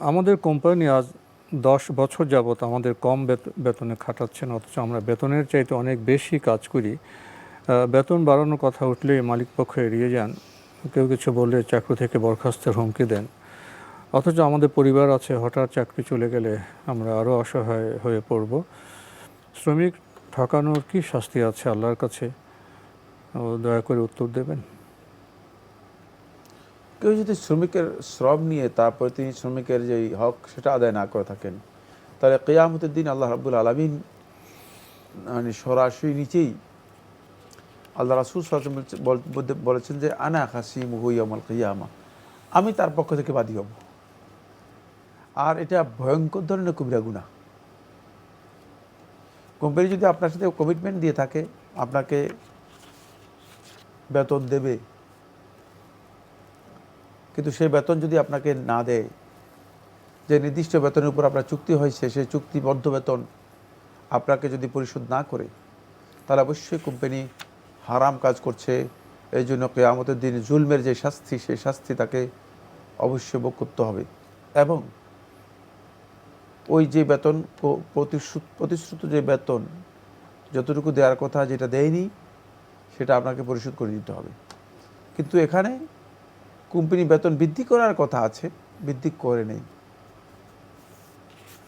আমাদের কোম্পানি আজ দশ বছর যাবৎ আমাদের কম বেত- বেতনে খাটাচ্ছেন, অথচ আমরা বেতনের চাইতে অনেক বেশি কাজ করি। বেতন বাড়ানোর কথা উঠলে মালিক পক্ষ এড়িয়ে যান। কেউ কিছু বললে চাকরি থেকে বরখাস্তের হুমকি দেন। অথচ আমাদের পরিবার আছে, হঠাৎ চাকরি চলে গেলে আমরা আরও অসহায় হয়ে পড়ব। শ্রমিক ঠকানোর কি শাস্তি আছে আল্লাহর কাছে? দয়া করে উত্তর দেবেন। কেউ যদি শ্রমিকের শ্রম নিয়ে তারপরে তিনি শ্রমিকের যে হক সেটা আদায় না করে থাকেন, তাহলে কেয়ামতের দিন আল্লাহ রাবুল আলমিন মানে সরাসরি নিচেই আল্লাহ রাসুল বলেছেন যে, আনা হাসিম হুইয়ামাল কিয়ামা আমি তার পক্ষ থেকে বাদী হব। আর এটা ভয়ঙ্কর ধরনের কবিরা গুণা কোম্পানি যদি আপনার সাথে কমিটমেন্ট দিয়ে থাকে, আপনাকে বেতন দেবে কিন্তু সেই বেতন যদি আপনাকে না দেয়, যে নির্দিষ্ট বেতনের উপর আপনার চুক্তি হয়েছে সেই চুক্তিবদ্ধ বেতন আপনাকে যদি পরিশোধ না করে, তাহলে অবশ্যই কোম্পানি হারাম কাজ করছে। এই জন্য কেয়ামতের দিন জুলমের যে শাস্তি, সেই শাস্তি তাকে অবশ্যই ভোগ করতে হবে। এবং ওই যে বেতন প্রতিশ্রুত প্রতিশ্রুত যে বেতন, যতটুকু দেওয়ার কথা যেটা দেয়নি, সেটা আপনাকে পরিশোধ করে দিতে হবে। কিন্তু এখানে কোম্পানি বেতন বৃদ্ধি করার কথা আছে, বৃদ্ধি করে নেই।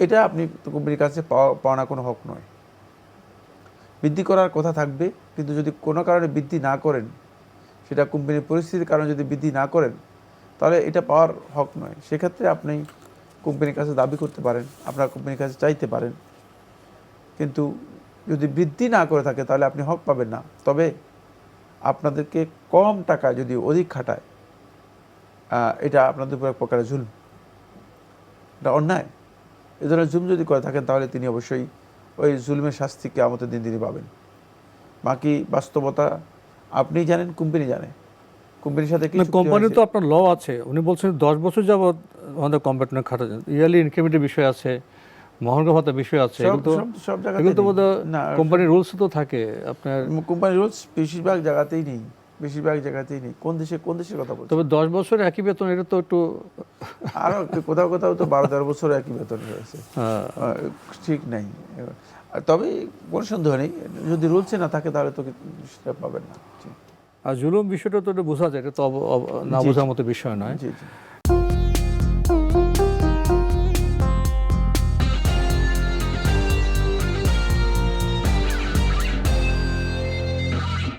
এটা আপনি কোম্পানির কাছে পাওয়া পাওনা কোনো হক নয়। বৃদ্ধি করার কথা থাকবে, কিন্তু যদি কোনো কারণে বৃদ্ধি না করেন, সেটা কোম্পানির পরিস্থিতির কারণে যদি বৃদ্ধি না করেন, তাহলে এটা পাওয়ার হক নয়। সেক্ষেত্রে আপনি কোম্পানির কাছে দাবি করতে পারেন, আপনার কোম্পানির কাছে চাইতে পারেন। কিন্তু যদি বৃদ্ধি না করে থাকে, তাহলে আপনি হক পাবেন না। তবে আপনাদেরকে কম টাকা যদি অধিক খাটায় এটা আপনাদের উপর এক প্রকারের জুলম। এটা অন্যায়। এ ধরনের জুলম যদি করে থাকেন তাহলে তিনি অবশ্যই ওই জুলমের শাস্তিকে আমাদের দিন তিনি পাবেন। বাকি বাস্তবতা আপনি জানেন কোম্পানি জানে। কোম্পানির সাথে কোম্পানি তো আপনার ল আছে। উনি বলছেন দশ বছর যাবত আমাদের কম্পিউটার খাটা ইয়ারলি ইনক্রিমেন্টের বিষয় আছে মহার্ঘ ভাতা বিষয় আছে। সব- না, কোম্পানির রুলস তো থাকে। আপনার কোম্পানির রুলস বেশিরভাগ জায়গাতেই নেই। বেশিরভাগ জায়গাতেই নেই। কোন দেশে কোন দেশের কথা বলছি তবে দশ বছর একই বেতন এটা তো একটু আরও কোথাও কোথাও তো বারো তেরো বছর একই বেতন রয়েছে। আহ, ঠিক নেই। তবে কোনো সন্দেহ নেই। যদি রুলসে না থাকে তাহলে তো সেটা পাবেন না। আর জুলুম বিষয়টা তো বোঝা যায়। এটা তো না বোঝার মতো বিষয় নয়। জি জি।